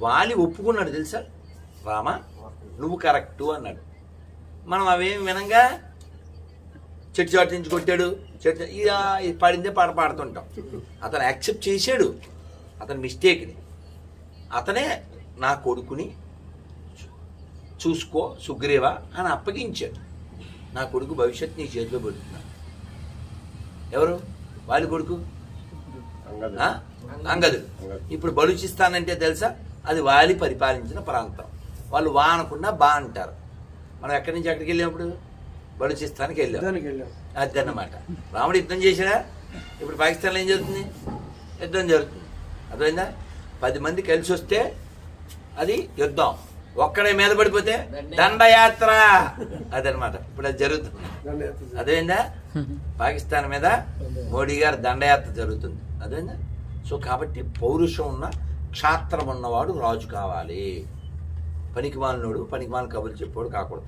వాలి ఒప్పుకున్నాడు తెలుసా? రామా నువ్వు కరెక్టు అన్నాడు. మనం అవేం వినంగా? చెట్టు చాటు నుంచి కొట్టాడు చెట్టు ఇది పడిందే పాట పాడుతుంటాం. అతను యాక్సెప్ట్ చేశాడు. అతని మిస్టేక్ని. అతనే నా కొడుకుని చూసుకో సుగ్రీవ అని అప్పగించాడు. నా కొడుకు భవిష్యత్తు నీ చేతిలో పెడుతున్నా. ఎవరు? వాళ్ళ కొడుకు? ఆ? అంగదుడు ఇప్పుడు బలుచిస్తానంటే తెలుసా? అది వాలి పరిపాలించిన ప్రాంతం. వాళ్ళు వా అనకుండా బా అంటారు. మనం ఎక్కడి నుంచి ఎక్కడికి వెళ్ళినప్పుడు? బలుచిస్తానికి వెళ్ళాం. అదన్నమాట. రాముడు యుద్ధం చేశాడా? ఇప్పుడు పాకిస్తాన్లో ఏం జరుగుతుంది? యుద్ధం జరుగుతుంది. అర్థమైందా? పది మంది కలిసి వస్తే అది యుద్ధం. ఒక్కడే మీద పడిపోతే దండయాత్ర. అదనమాట ఇప్పుడు అది జరుగుతుంది. అదేందా పాకిస్తాన్ మీద మోడీ గారు దండయాత్ర జరుగుతుంది. అదేందా సో కాబట్టి పౌరుషం ఉన్న క్షాత్రం ఉన్నవాడు రాజు కావాలి. పనికిమాలినోడు పనికిమాలిన కబుర్లు చెప్పాడు కాకూడదు.